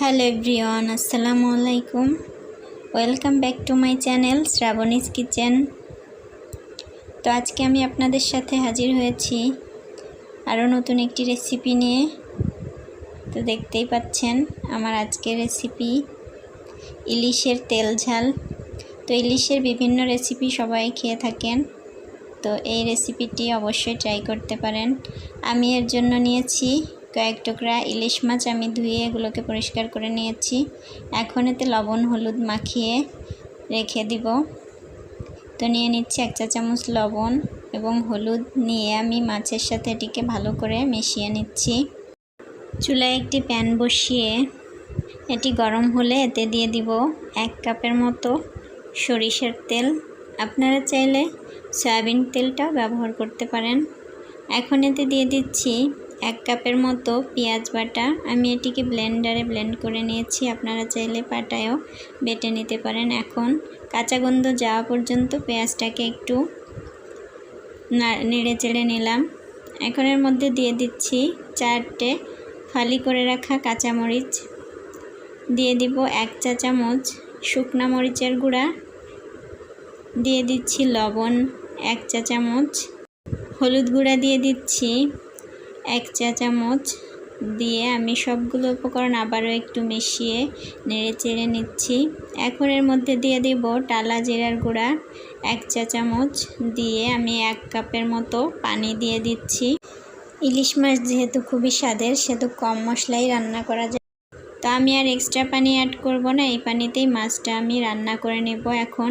Hello everyone, আসসালামু আলাইকুম। Welcome back to my channel Shraboni's kitchen. তো আজকে আমি আপনাদের সাথে হাজির হয়েছি আরও নতুন একটি রেসিপি নিয়ে। তো দেখতেই পাচ্ছেন আমার আজকের রেসিপি ইলিশের তেল ঝাল। তো ইলিশের বিভিন্ন রেসিপি সবাই খেয়ে থাকেন। তো এই রেসিপিটি অবশ্যই ট্রাই করতে পারেন। আমি এর জন্য নিয়েছি কয়েক টুকরা ইলিশ মাছ আমি ধুয়ে এগুলোকে পরিষ্কার করে নিয়েছি। এখন এতে লবণ, হলুদ মাখিয়ে রেখে দিব। তো নিয়ে নিচ্ছি এক চা চামচ লবণ এবং হলুদ নিয়ে আমি মাছের সাথে এটিকে ভালো করে মিশিয়ে নিচ্ছি। চুলায় একটি প্যান বসিয়ে এটি গরম হলে এতে দিয়ে দিব এক কাপের মতো সরিষার তেল। আপনারা চাইলে সয়াবিন তেলটাও ব্যবহার করতে পারেন। এখন এতে দিয়ে দিচ্ছি এক কাপের মতো পেঁয়াজ বাটা। আমি এটিকে ব্লেন্ডারে ব্লেন্ড করে নিয়েছি। আপনারা চাইলে পাটায়ও বেটে নিতে পারেন। এখন কাঁচা গন্ধ যাওয়া পর্যন্ত পেঁয়াজটাকে একটু নেড়ে চেড়ে নিলাম। এখন এর মধ্যে দিয়ে দিচ্ছি চারটে ফালি করে রাখা কাঁচামরিচ। দিয়ে দিব এক চা চামচ শুকনা মরিচের গুঁড়া। দিয়ে দিচ্ছি লবণ এক চা চামচ। হলুদ গুঁড়া দিয়ে দিচ্ছি এক চা চামচ দিয়ে আমি সবগুলো উপকরণ আবারও একটু মিশিয়ে নেড়ে চেড়ে নিচ্ছি। এখন এর মধ্যে দিয়ে দিব টালা জিরার গুঁড়া। এক চা চামচ দিয়ে আমি এক কাপের মতো পানি দিয়ে দিচ্ছি। ইলিশ মাছ যেহেতু খুবই স্বাদের, সেহেতু কম মশলাই রান্না করা যায়। তো আমি আর এক্সট্রা পানি অ্যাড করব না, এই পানিতেই মাছটা আমি রান্না করে নেব এখন।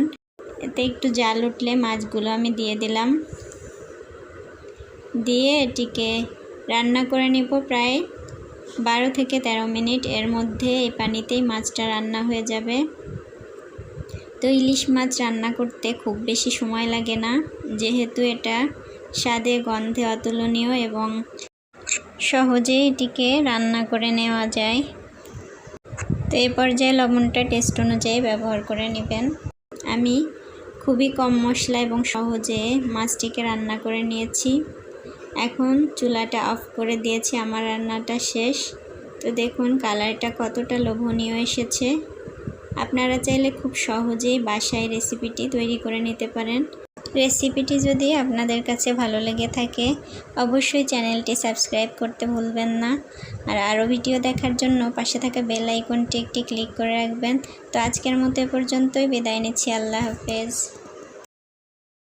এতে একটু জাল উঠলে মাছগুলো আমি দিয়ে দিলাম। দিয়ে এটিকে রান্না করে নিব প্রায় বারো থেকে ১৩ মিনিট। এর মধ্যে এই পানিতেই মাছটা রান্না হয়ে যাবে। তো ইলিশ মাছ রান্না করতে খুব বেশি সময় লাগে না। যেহেতু এটা স্বাদে, গন্ধে অতুলনীয় এবং সহজেই এটিকে রান্না করে নেওয়া যায়। তো এই পর্যায়ে লবণটা টেস্ট অনুযায়ী ব্যবহার করে নেবেন। আমি খুবই কম মশলা এবং সহজে মাছটিকে রান্না করে নিয়েছি। এখন চুলাটা অফ করে দিয়েছি, আমার রান্নাটা শেষ। তো দেখুন, কালারটা কতটা লোভনীয় এসেছে। আপনারা চাইলে খুব সহজেই বাসায় রেসিপিটি তৈরি করে নিতে পারেন। রেসিপিটি যদি আপনাদের কাছে ভালো লেগে থাকে, অবশ্যই চ্যানেলটি সাবস্ক্রাইব করতে ভুলবেন না। আর আরও ভিডিও দেখার জন্য পাশে থাকা বেল আইকনটি একটি ক্লিক করে রাখবেন। তো আজকের মতো পর্যন্তই, বিদায় নিচ্ছি, আল্লাহ হাফেজ।